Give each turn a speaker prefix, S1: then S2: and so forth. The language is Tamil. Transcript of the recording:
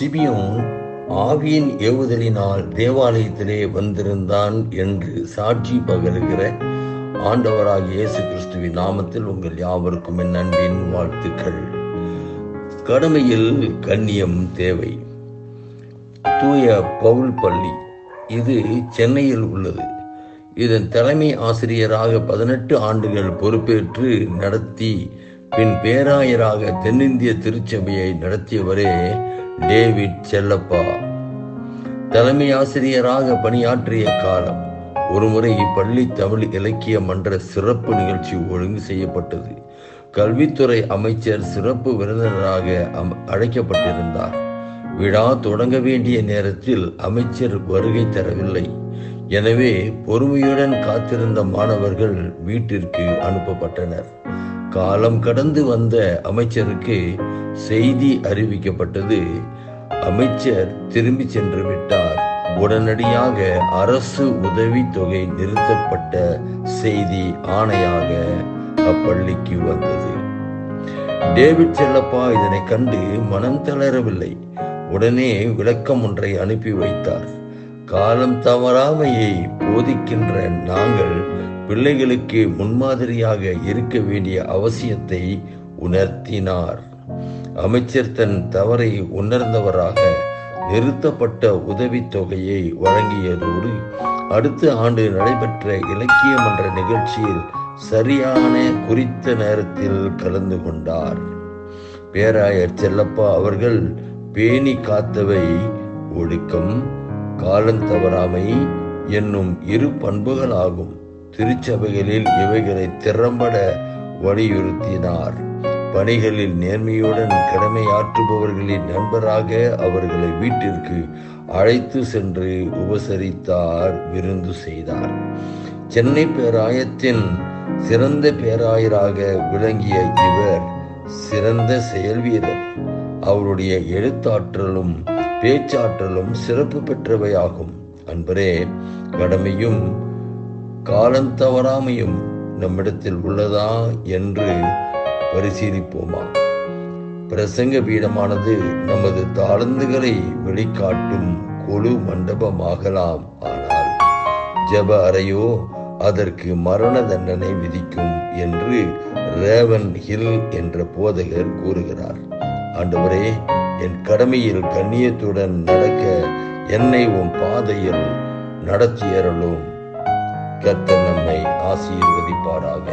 S1: சிபியும் ஆவியின் ஏவுதலினால் தேவாலயத்திலே வந்திருந்தான் என்று சாட்சி பகருகிற ஆண்டவராக இயேசு கிறிஸ்துவின் நாமத்தில் உங்கள் யாவருக்கும் என் அன்பின் வாழ்த்துக்கள். கடமையில் கண்ணியம் தேவை. தூய பவுல் பள்ளி இது சென்னையில் உள்ளது. இதன் தலைமை ஆசிரியராக பதினெட்டு ஆண்டுகள் பொறுப்பேற்று நடத்தி பின் பேராயராக தென்னிந்திய திருச்சபையை நடத்தியவரே டேவிட் செல்லப்பா. தலைமை ஆசிரியராக பணியாற்றிய காலம் ஒருமுறை இப்பள்ளி தமிழ் இலக்கிய மன்ற சிறப்பு நிகழ்ச்சி ஒழுங்கு செய்யப்பட்டது. கல்வித்துறை அமைச்சர் சிறப்பு விருந்தினராக அழைக்கப்பட்டிருந்தார். விழா தொடங்க வேண்டிய நேரத்தில் அமைச்சர் வருகை தரவில்லை. எனவே பொறுமையுடன் காத்திருந்த மாணவர்கள் வீட்டிற்கு அனுப்பப்பட்டனர். காலம் கடந்து வந்த அமைச்சருக்கு செய்தி அறிவிக்கப்பட்டது. அமைச்சர் திரும்பி சென்று விட்டார். உடனடியாக அரசு உதவி தொகை நிறுத்தப்பட்ட செய்தி ஆணையாக அப்பள்ளிக்கு வந்தது. டேவிட் செல்லப்பா இதனை கண்டு மனம் தளரவில்லை. உடனே விளக்கம் ஒன்றை அனுப்பி வைத்தார். காலம் தவறாமையை போதிக்கின்ற நாங்கள் பிள்ளைகளுக்கு முன்மாதிரியாக இருக்க வேண்டிய அவசியத்தை உணர்த்தினார். அமைச்சர் தன் தவறை உணர்ந்தவராக நிறுத்தப்பட்ட உதவித்தொகையை வழங்கியதோடு அடுத்த ஆண்டு நடைபெற்ற இலக்கிய மன்ற நிகழ்ச்சியில் சரியான குறித்த நேரத்தில் கலந்து கொண்டார். பேராயர் செல்லப்பா அவர்கள் பேணி காத்தவை ஒழுக்கம். காலந்தவறாமை என்னும் இரு பண்புகளாகும். திருச்சபைகளில் இவைகளை திறம்பட வலியுறுத்தினார். பணிகளில் நேர்மையுடன் கடமையாற்றுபவர்களின் நண்பராக அவர்களை வீட்டிற்கு அழைத்து சென்று உபசரித்தார் விருந்து செய்தார். சென்னை பேராயத்தின் சிறந்த பேராயராக விளங்கிய இவர் சிறந்த செயல்வீரர். அவருடைய எழுத்தாற்றலும் பேச்சாற்றலும் சிறப்பு பெற்றவையாகும். அன்பரே கடமையும் காலந்தவறாமையும் நம்மிடத்தில் உள்ளதா என்று பரிசீலிப்போமா? பிரசங்க பீடமானது நமது தாளந்துகளை வெளிக்காட்டும் கொழு மண்டபமாகலாம் ஆனால் ஜெப அறையோ அதற்கு மரண தண்டனை விதிக்கும் என்று ரேவன் ஹில் என்ற போதகர் கூறுகிறார். ஆண்டவரே என் கடமையில் கண்ணியத்துடன் நடக்க என்னை உன் பாதையில் நடத்தியறலும் கர்த்தர் நம்மை ஆசீர்வதிப்பாராக.